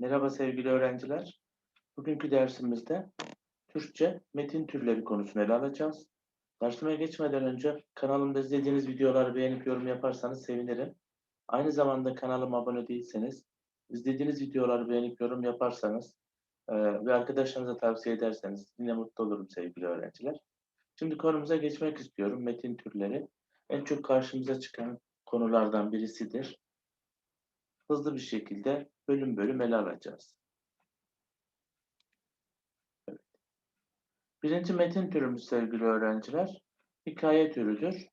Merhaba sevgili öğrenciler. Bugünkü dersimizde Türkçe metin türleri konusunu ele alacağız. Dersime geçmeden önce kanalımda izlediğiniz videoları beğenip yorum yaparsanız sevinirim. Aynı zamanda kanalıma abone değilseniz, izlediğiniz videoları beğenip yorum yaparsanız e, ve arkadaşlarınıza tavsiye ederseniz yine mutlu olurum sevgili öğrenciler. Şimdi konumuza geçmek istiyorum. Metin türleri en çok karşımıza çıkan konulardan birisidir. Hızlı bir şekilde bölüm bölüm ele alacağız. Evet. Birinci metin türümüz sevgili öğrenciler, hikaye türüdür.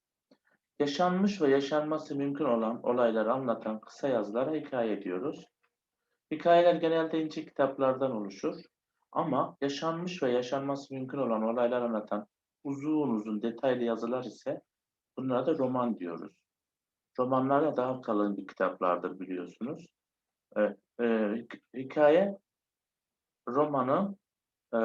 Yaşanmış ve yaşanması mümkün olan olayları anlatan kısa yazılara hikaye diyoruz. Hikayeler genelde ince kitaplardan oluşur. Ama yaşanmış ve yaşanması mümkün olan olaylar anlatan uzun uzun detaylı yazılar ise bunlara da roman diyoruz. Romanlar da daha kalın bir kitaplardır biliyorsunuz. Evet, e, hikaye romanın e,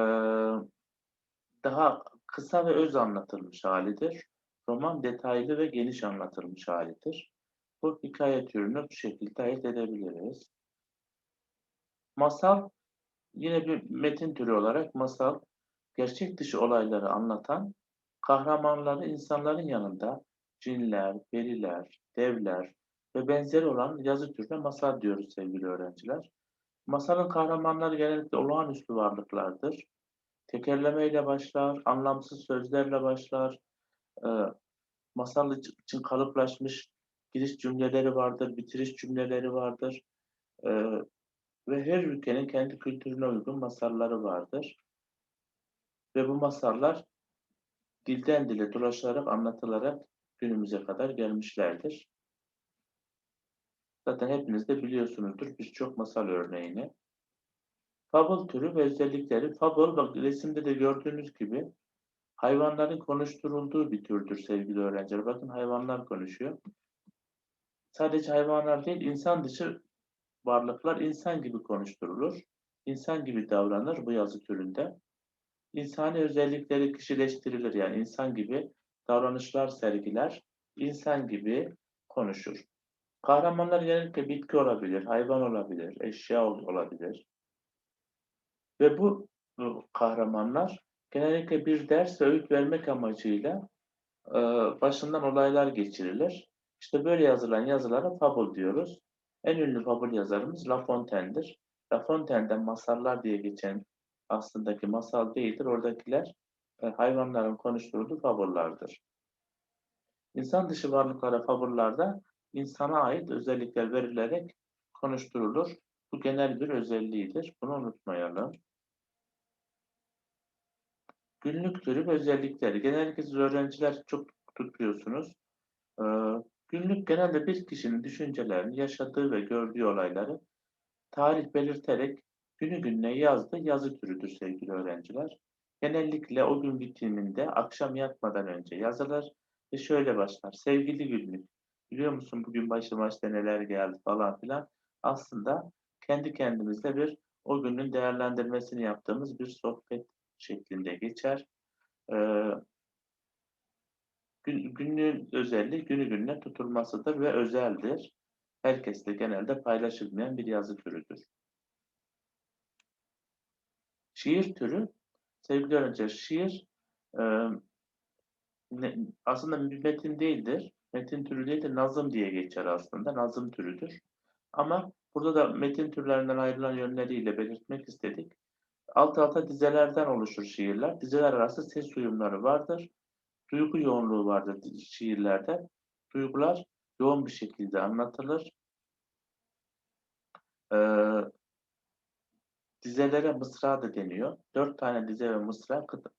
daha kısa ve öz anlatılmış halidir. Roman detaylı ve geniş anlatılmış halidir. Bu hikaye türünü bu şekilde ayırt edebiliriz. Masal yine bir metin türü olarak masal gerçek dışı olayları anlatan kahramanları insanların yanında cinler, periler, devler ve benzeri olan yazı türüne masal diyoruz sevgili öğrenciler. Masalın kahramanları genellikle olağanüstü varlıklardır. Tekerlemeyle başlar, anlamsız sözlerle başlar. E, masal için kalıplaşmış giriş cümleleri vardır, bitiriş cümleleri vardır. E, ve her ülkenin kendi kültürüne uygun masalları vardır. Ve bu masallar dilden dile dolaşılarak, anlatılarak günümüze kadar gelmişlerdir. Zaten hepiniz de biliyorsunuzdur birçok masal örneğini. Fable türü ve özellikleri. Fable bak resimde de gördüğünüz gibi hayvanların konuşturulduğu bir türdür sevgili öğrenciler. Bakın hayvanlar konuşuyor. Sadece hayvanlar değil, insan dışı varlıklar insan gibi konuşturulur. İnsan gibi davranır bu yazı türünde. İnsani özellikleri kişileştirilir yani insan gibi davranışlar sergiler, insan gibi konuşur. Kahramanlar genellikle bitki olabilir, hayvan olabilir, eşya olabilir. Ve bu, kahramanlar genellikle bir ders ve öğüt vermek amacıyla e, başından olaylar geçirilir. İşte böyle yazılan yazılara fabul diyoruz. En ünlü fabul yazarımız La Fontaine'dir. La Fontaine'den masallar diye geçen aslındaki masal değildir. Oradakiler e, hayvanların konuşturduğu fabullardır. İnsan dışı varlıklara fabullarda insana ait özellikler verilerek konuşturulur. Bu genel bir özelliğidir. Bunu unutmayalım. Günlük türü ve özellikleri. Genellikle siz öğrenciler çok tutuyorsunuz. Ee, günlük genelde bir kişinin düşüncelerini, yaşadığı ve gördüğü olayları tarih belirterek günü gününe yazdığı yazı türüdür sevgili öğrenciler. Genellikle o gün bitiminde akşam yatmadan önce yazılır ve şöyle başlar. Sevgili günlük, biliyor musun bugün başıma işte neler geldi falan filan. Aslında kendi kendimizle bir o günün değerlendirmesini yaptığımız bir sohbet şeklinde geçer. Ee, gün, günlüğün özelliği günü gününe tutulmasıdır ve özeldir. Herkesle genelde paylaşılmayan bir yazı türüdür. Şiir türü, sevgili öğrenciler, şiir e, aslında bir metin değildir. Metin türü değil de nazım diye geçer aslında. Nazım türüdür. Ama burada da metin türlerinden ayrılan yönleriyle belirtmek istedik. Alt alta dizelerden oluşur şiirler. Dizeler arası ses uyumları vardır. Duygu yoğunluğu vardır şiirlerde. Duygular yoğun bir şekilde anlatılır. Ee, dizelere mısra da deniyor. Dört tane dize ve mısra, kıta,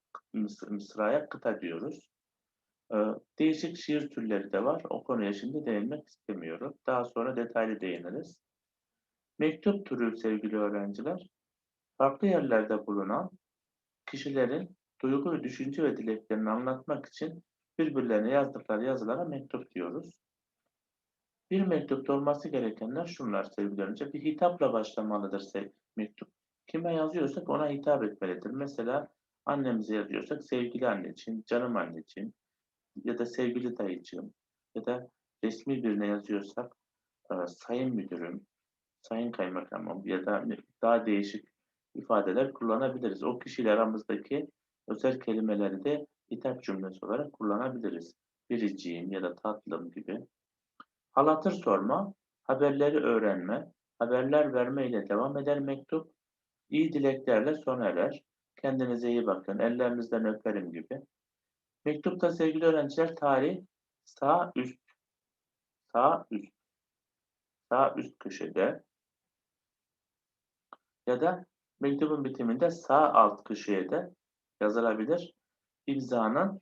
mısraya kıta diyoruz. Ee, değişik şiir türleri de var. O konuya şimdi değinmek istemiyorum. Daha sonra detaylı değiniriz. Mektup türü sevgili öğrenciler, farklı yerlerde bulunan kişilerin duygu düşünce ve dileklerini anlatmak için birbirlerine yazdıkları yazılara mektup diyoruz. Bir mektupta olması gerekenler şunlar sevgili öğrenciler. Bir hitapla başlamalıdır mektup. Kime yazıyorsak ona hitap etmelidir. Mesela annemize yazıyorsak sevgili anneciğim, canım anneciğim, ya da sevgili dayıcığım ya da resmi birine yazıyorsak e, sayın müdürüm, sayın kaymakamım ya da daha değişik ifadeler kullanabiliriz. O kişiyle aramızdaki özel kelimeleri de hitap cümlesi olarak kullanabiliriz. Biriciğim ya da tatlım gibi. Halatır sorma, haberleri öğrenme, haberler verme ile devam eder mektup. İyi dileklerle sona erer. Kendinize iyi bakın, ellerinizden öperim gibi. Mektupta sevgili öğrenciler tarih sağ üst, sağ üst, sağ üst köşede ya da mektubun bitiminde sağ alt köşeye de yazılabilir. İmzanın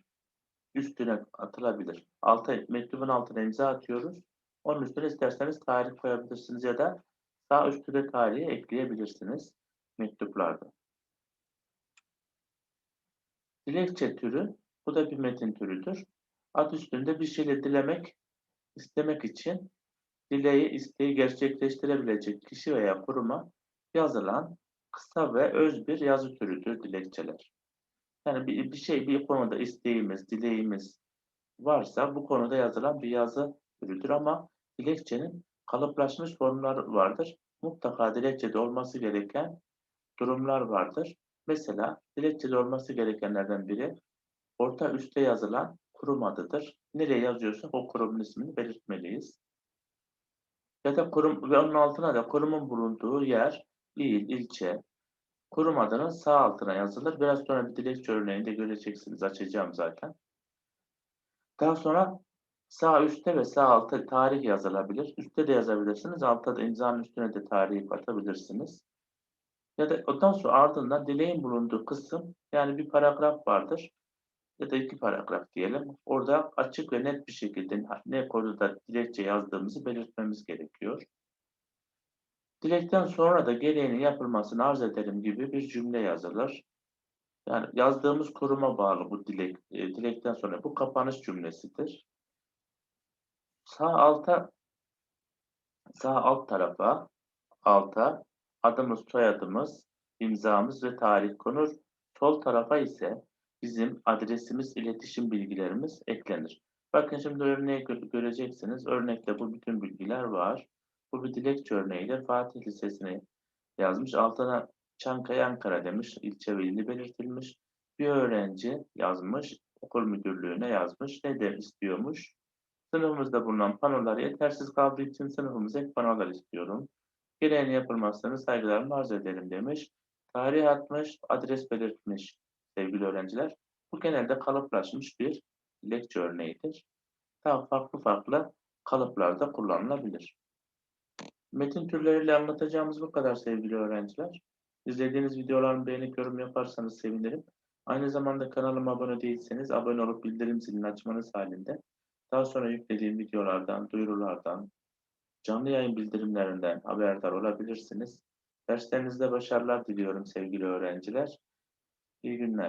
üstüne atılabilir. Alta, mektubun altına imza atıyoruz. Onun üstüne isterseniz tarih koyabilirsiniz ya da sağ üstte tarihi ekleyebilirsiniz mektuplarda. Dilekçe türü, bu da bir metin türüdür. Ad üstünde bir şeyle dilemek, istemek için dileği, isteği gerçekleştirebilecek kişi veya kuruma yazılan kısa ve öz bir yazı türüdür dilekçeler. Yani bir, bir şey, bir konuda isteğimiz, dileğimiz varsa bu konuda yazılan bir yazı türüdür ama dilekçenin kalıplaşmış formları vardır. Mutlaka dilekçede olması gereken durumlar vardır. Mesela dilekçede olması gerekenlerden biri orta üstte yazılan kurum adıdır. Nereye yazıyorsak o kurumun ismini belirtmeliyiz. Ya da kurum ve onun altına da kurumun bulunduğu yer, il, ilçe, kurum adının sağ altına yazılır. Biraz sonra bir dilekçe örneğinde göreceksiniz. Açacağım zaten. Daha sonra sağ üstte ve sağ altta tarih yazılabilir. Üstte de yazabilirsiniz. Altta da imzanın üstüne de tarihi atabilirsiniz. Ya da ondan sonra ardından dileğin bulunduğu kısım yani bir paragraf vardır. Ya da iki paragraf diyelim. Orada açık ve net bir şekilde ne konuda dilekçe yazdığımızı belirtmemiz gerekiyor. Dilekten sonra da gereğinin yapılmasını arz ederim gibi bir cümle yazılır. Yani yazdığımız kuruma bağlı bu dilek, e, dilekten sonra bu kapanış cümlesidir. Sağ alta, sağ alt tarafa, alta adımız, soyadımız, imzamız ve tarih konur. Sol tarafa ise bizim adresimiz, iletişim bilgilerimiz eklenir. Bakın şimdi örneği göreceksiniz. Örnekte bu bütün bilgiler var. Bu bir dilekçe örneğiyle Fatih Lisesi'ne yazmış. Altına Çankaya Ankara demiş. ilçe ve ilini belirtilmiş. Bir öğrenci yazmış. Okul müdürlüğüne yazmış. Ne de istiyormuş? Sınıfımızda bulunan panolar yetersiz kaldığı için sınıfımıza ek panolar istiyorum. Gereğini yapılmazsanız saygılarımı arz ederim demiş. Tarih atmış, adres belirtmiş sevgili öğrenciler. Bu genelde kalıplaşmış bir dilekçe örneğidir. Daha farklı farklı kalıplarda kullanılabilir. Metin türleriyle anlatacağımız bu kadar sevgili öğrenciler. İzlediğiniz videolarımı beğenip yorum yaparsanız sevinirim. Aynı zamanda kanalıma abone değilseniz abone olup bildirim zilini açmanız halinde daha sonra yüklediğim videolardan, duyurulardan, canlı yayın bildirimlerinden haberdar olabilirsiniz. Derslerinizde başarılar diliyorum sevgili öğrenciler. İyi günler.